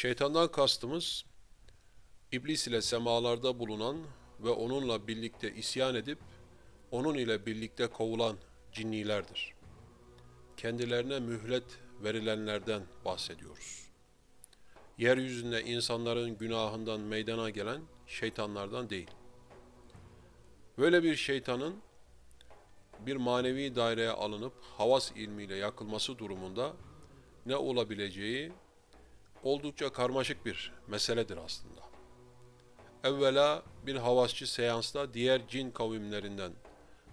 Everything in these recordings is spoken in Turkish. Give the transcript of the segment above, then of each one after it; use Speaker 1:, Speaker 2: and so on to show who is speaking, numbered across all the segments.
Speaker 1: Şeytandan kastımız iblis ile semalarda bulunan ve onunla birlikte isyan edip onun ile birlikte kovulan cinnilerdir. Kendilerine mühlet verilenlerden bahsediyoruz. Yeryüzünde insanların günahından meydana gelen şeytanlardan değil. Böyle bir şeytanın bir manevi daireye alınıp havas ilmiyle yakılması durumunda ne olabileceği oldukça karmaşık bir meseledir aslında. Evvela bir havasçı seansta diğer cin kavimlerinden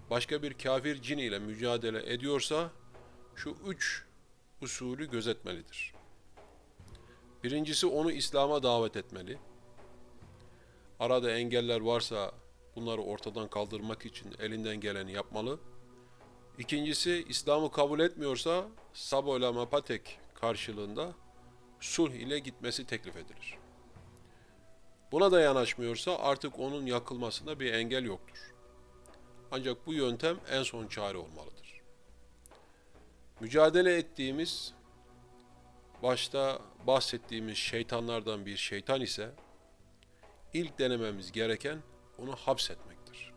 Speaker 1: başka bir kafir cin ile mücadele ediyorsa şu üç usulü gözetmelidir. Birincisi onu İslam'a davet etmeli. Arada engeller varsa bunları ortadan kaldırmak için elinden geleni yapmalı. İkincisi İslam'ı kabul etmiyorsa Sabola Mapatek karşılığında sulh ile gitmesi teklif edilir. Buna da yanaşmıyorsa artık onun yakılmasına bir engel yoktur. Ancak bu yöntem en son çare olmalıdır. Mücadele ettiğimiz, başta bahsettiğimiz şeytanlardan bir şeytan ise ilk denememiz gereken onu hapsetmektir.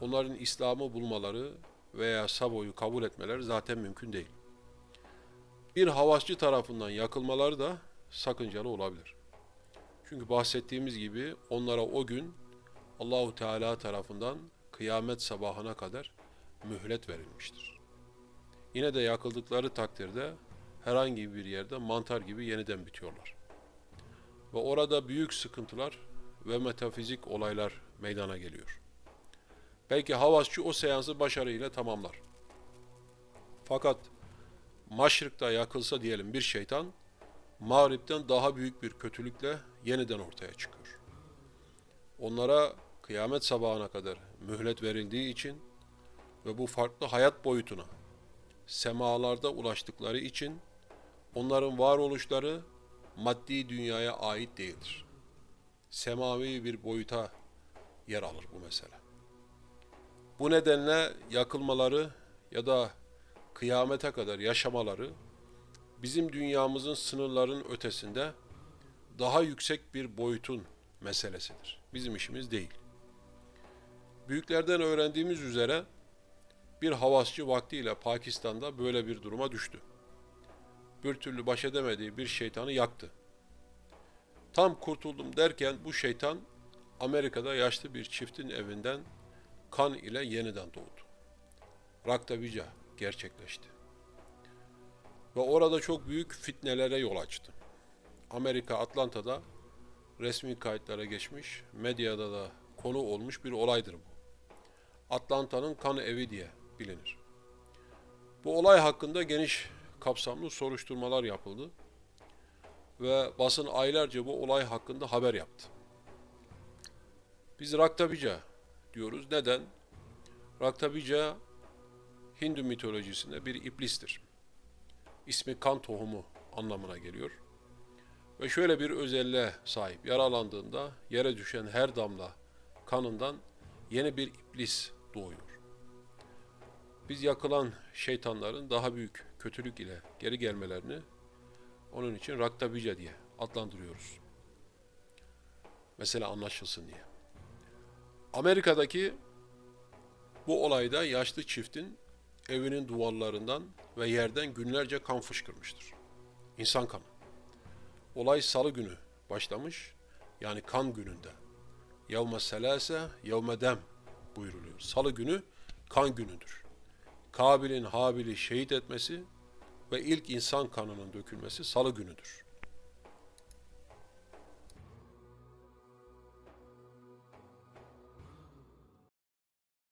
Speaker 1: Onların İslam'ı bulmaları veya Sabo'yu kabul etmeleri zaten mümkün değil. Bir havasçı tarafından yakılmaları da sakıncalı olabilir. Çünkü bahsettiğimiz gibi onlara o gün Allahu Teala tarafından kıyamet sabahına kadar mühlet verilmiştir. Yine de yakıldıkları takdirde herhangi bir yerde mantar gibi yeniden bitiyorlar. Ve orada büyük sıkıntılar ve metafizik olaylar meydana geliyor. Belki havasçı o seansı başarıyla tamamlar. Fakat maşrıkta yakılsa diyelim bir şeytan, mağripten daha büyük bir kötülükle yeniden ortaya çıkıyor. Onlara kıyamet sabahına kadar mühlet verildiği için ve bu farklı hayat boyutuna semalarda ulaştıkları için onların varoluşları maddi dünyaya ait değildir. Semavi bir boyuta yer alır bu mesele. Bu nedenle yakılmaları ya da kıyamete kadar yaşamaları bizim dünyamızın sınırların ötesinde daha yüksek bir boyutun meselesidir. Bizim işimiz değil. Büyüklerden öğrendiğimiz üzere bir havasçı vaktiyle Pakistan'da böyle bir duruma düştü. Bir türlü baş edemediği bir şeytanı yaktı. Tam kurtuldum derken bu şeytan Amerika'da yaşlı bir çiftin evinden kan ile yeniden doğdu. Raktabica gerçekleşti. Ve orada çok büyük fitnelere yol açtı. Amerika Atlanta'da resmi kayıtlara geçmiş, medyada da konu olmuş bir olaydır bu. Atlanta'nın kan evi diye bilinir. Bu olay hakkında geniş kapsamlı soruşturmalar yapıldı ve basın aylarca bu olay hakkında haber yaptı. Biz Raktabica diyoruz. Neden? Raktabica Hindu mitolojisinde bir iblistir. İsmi kan tohumu anlamına geliyor. Ve şöyle bir özelliğe sahip. Yaralandığında yere düşen her damla kanından yeni bir iblis doğuyor. Biz yakılan şeytanların daha büyük kötülük ile geri gelmelerini onun için Raktabica diye adlandırıyoruz. Mesela anlaşılsın diye. Amerika'daki bu olayda yaşlı çiftin evinin duvarlarından ve yerden günlerce kan fışkırmıştır. İnsan kanı. Olay salı günü başlamış, yani kan gününde. Yevme selase, yevme dem buyuruluyor. Salı günü kan günüdür. Kabil'in Habil'i şehit etmesi ve ilk insan kanının dökülmesi salı günüdür.